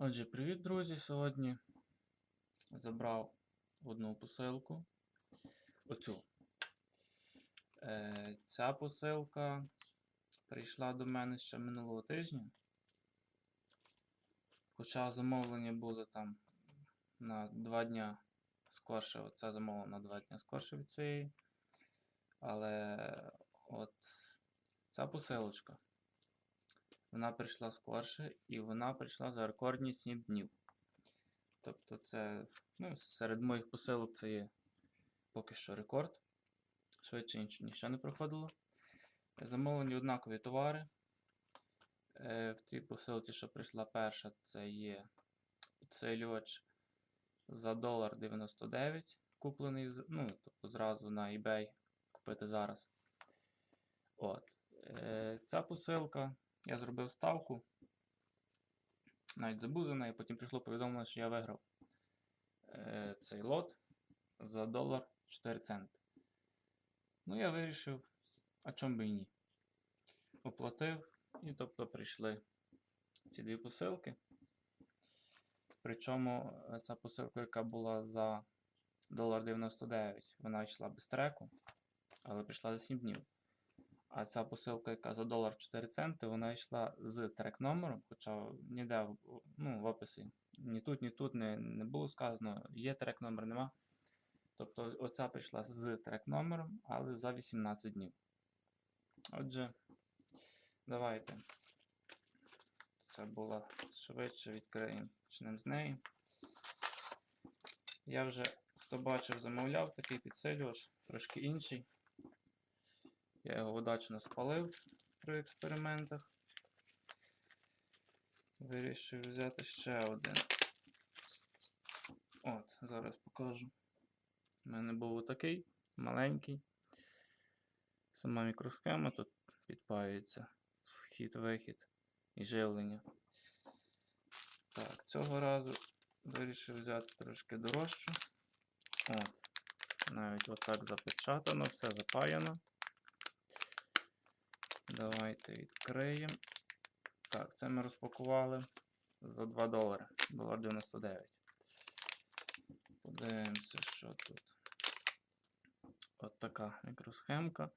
Отже, привіт, друзі! Сьогодні забрав одну посилку. Оцю. Е, ця посилка прийшла до мене ще минулого тижня. Хоча замовлення були там на 2 дня скорше. Оце замовлено на 2 дня скорше від цієї. Але от ця посилочка. Вона прийшла скорше і вона прийшла за рекордні 7 днів. Тобто це, ну, серед моїх посилок це є поки що рекорд. Швидше ніч- нічого не проходило. Замовлені однакові товари. Е, в цій посилці, що прийшла перша, це є підсилювач за долар 99, куплений ну, тобто зразу на eBay купити зараз. От. Е, ця посилка я зробив ставку. Навіть забув за неї, потім прийшло повідомлення, що я виграв е, цей лот за долар 4 центи. Ну, я вирішив, а чому би і ні. Оплатив, і тобто прийшли ці дві посилки. Причому е, ця посилка, яка була за долар 99, вона йшла без треку, але прийшла за 7 днів. А ця посилка, яка за долар 4 центи, вона йшла з трек-номером, хоча ніде ну, в описі ні тут, ні тут не, не було сказано, є трек-номер, нема. Тобто оця прийшла з трек-номером, але за 18 днів. Отже, давайте. Це було швидше відкриємо почнемо з неї. Я вже, хто бачив, замовляв такий підсилювач, трошки інший. Я його удачно спалив при експериментах. Вирішив взяти ще один. От, зараз покажу. У мене був отакий маленький. Сама мікросхема тут підпаюється. Вхід-вихід і живлення. Так, цього разу вирішив взяти трошки дорожчу. От, навіть отак запечатано, все запаяно. Давайте відкриємо. Так, це ми розпакували за 2 долари. Долар 99. Подивимося, що тут. От така мікросхемка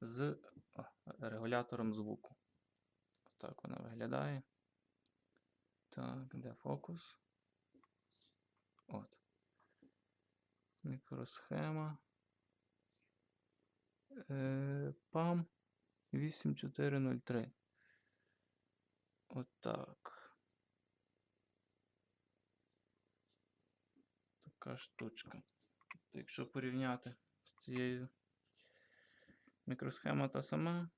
з регулятором звуку. Так вона виглядає. Так, де фокус? От. Мікросхема. Е, PAM 8403. Отак. Така штучка. Тобто, якщо порівняти з цією мікросхема та сама,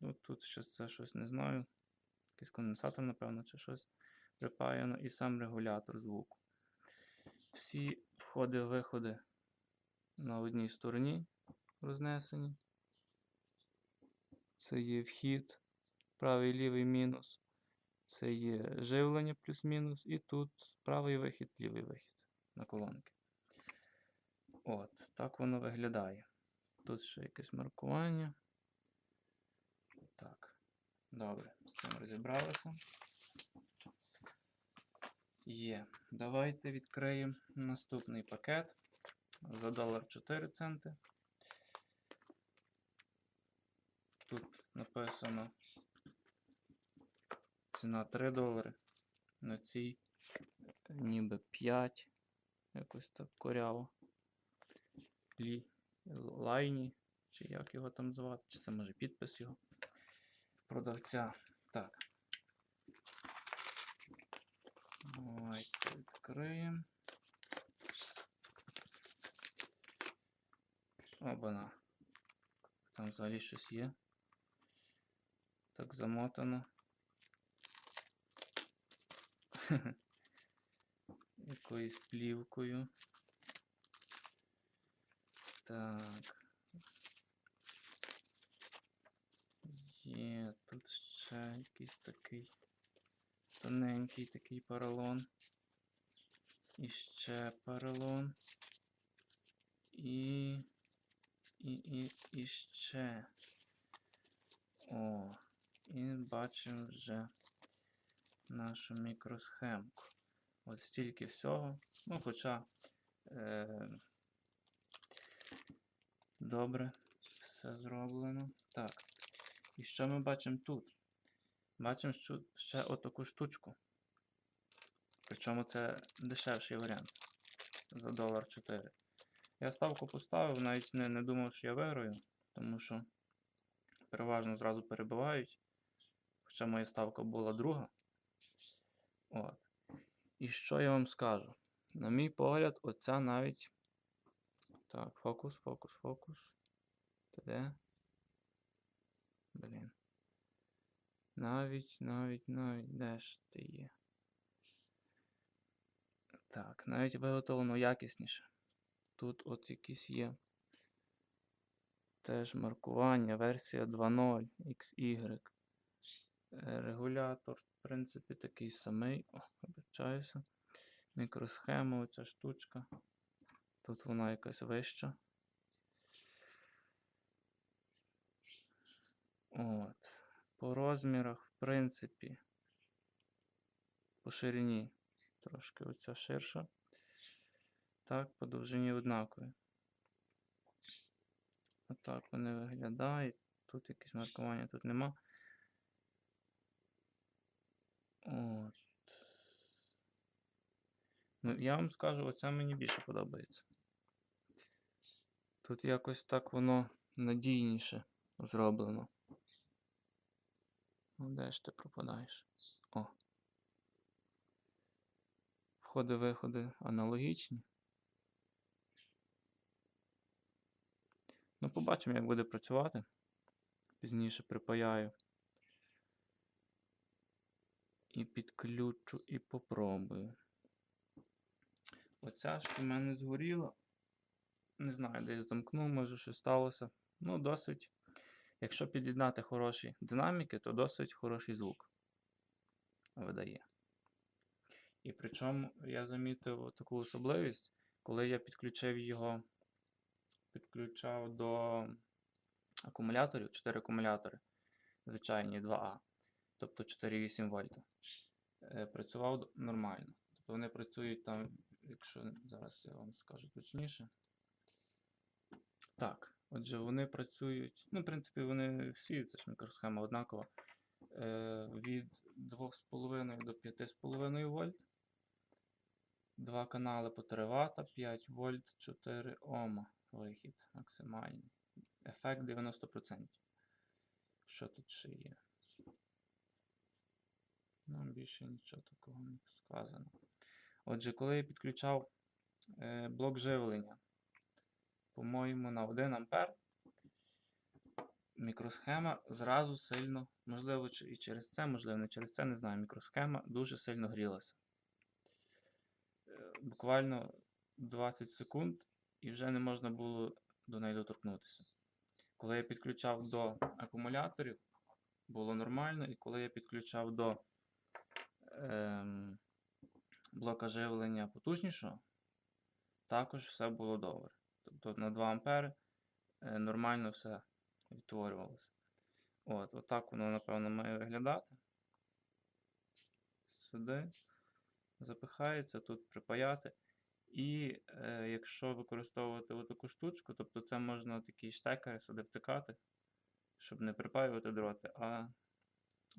от тут ще це щось не знаю. Якийсь конденсатор, напевно, чи щось припаяно, і сам регулятор звуку. Всі входи-виходи на одній стороні рознесені. Це є вхід, правий лівий мінус. Це є живлення плюс-мінус. І тут правий вихід, лівий вихід на колонки. От, так воно виглядає. Тут ще якесь маркування. Так. Добре, з цим розібралися. Є. Давайте відкриємо наступний пакет за долар 4 центи. Тут написано ціна 3 долари. На цій ніби 5. Якось так коряво. Лі, лайні, чи як його там звати, чи це може підпис його продавця. Так. Давайте відкриємо. Обана. Там взагалі щось є. Так замотано. Якоюсь плівкою. Так. Є тут ще якийсь такий тоненький такий поролон. І ще поролон. І. І, і, і ще. О, і бачимо вже нашу мікросхемку. От стільки всього. Ну, хоча е, добре, все зроблено. Так. І що ми бачимо тут? Бачимо що ще отаку штучку. Причому це дешевший варіант. За долар 4. Я ставку поставив, навіть не, не думав, що я виграю, тому що переважно зразу перебивають. Хоча моя ставка була друга. От. І що я вам скажу? На мій погляд, оця навіть. Так, фокус, фокус, фокус. Ти де? Блін. Навіть, навіть, навіть, де ж ти є? Так, навіть виготовлено якісніше. Тут от якісь є. Теж маркування, версія 2.0, XY. Е, Регулятор, в принципі, такий самий. О, вибачаюся. Мікросхема, оця штучка. Тут вона якась вища. От. По розмірах, в принципі, по ширині трошки оця ширша. Так, по довжині однакові. Отак вони виглядають. Тут якісь маркування тут нема. От. Ну, я вам скажу, оце мені більше подобається. Тут якось так воно надійніше зроблено. Ну, де ж ти пропадаєш? О. Входи-виходи аналогічні. Ну, побачимо, як буде працювати. Пізніше припаяю. І підключу, і попробую. Оця ж у мене згоріла. Не знаю, десь замкнув, може щось сталося. Ну, досить. Якщо під'єднати хороші динаміки, то досить хороший звук видає. І причому я замітив таку особливість, коли я підключив його, підключав до акумуляторів, 4 акумулятори, звичайні 2А, тобто 4,8 вольта. Е, Працював нормально. Тобто вони працюють там, якщо зараз я вам скажу точніше. Так, отже, вони працюють. Ну, в принципі, вони всі, це ж мікросхема однакова. Е, від 2,5 до 5,5 вольт. Два канали по 3 Вт, 5 вольт, 4 Ома. Вихід максимальний. Ефект 90%. Що тут ще є? Ну, більше нічого такого не сказано. Отже, коли я підключав е, блок живлення, по-моєму, на 1 ампер, мікросхема зразу сильно, можливо, і через це, можливо, не через це, не знаю, мікросхема дуже сильно грілася. Е, Буквально 20 секунд і вже не можна було до неї доторкнутися. Коли я підключав до акумуляторів, було нормально, і коли я підключав до ем, блока живлення потужнішого, також все було добре. Тобто на 2 ампери е, нормально все відтворювалося. От, отак воно, напевно, має виглядати. Сюди запихається, тут припаяти. І е, якщо використовувати отаку штучку, тобто це можна такі штекери сюди втикати, щоб не припаювати дроти, а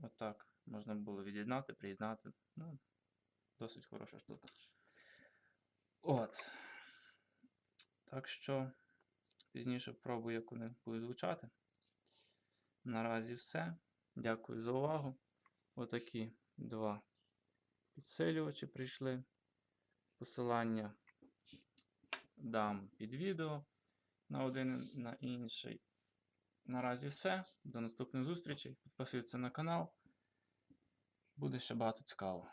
отак можна було від'єднати, приєднати. Ну, досить хороша штука. От. Так що пізніше спробую, як вони будуть звучати. Наразі все. Дякую за увагу. Отакі два підсилювачі прийшли. Посилання дам під відео на один і на інший. Наразі все. До наступних зустрічей. Підписуйтесь на канал. Буде ще багато цікавого.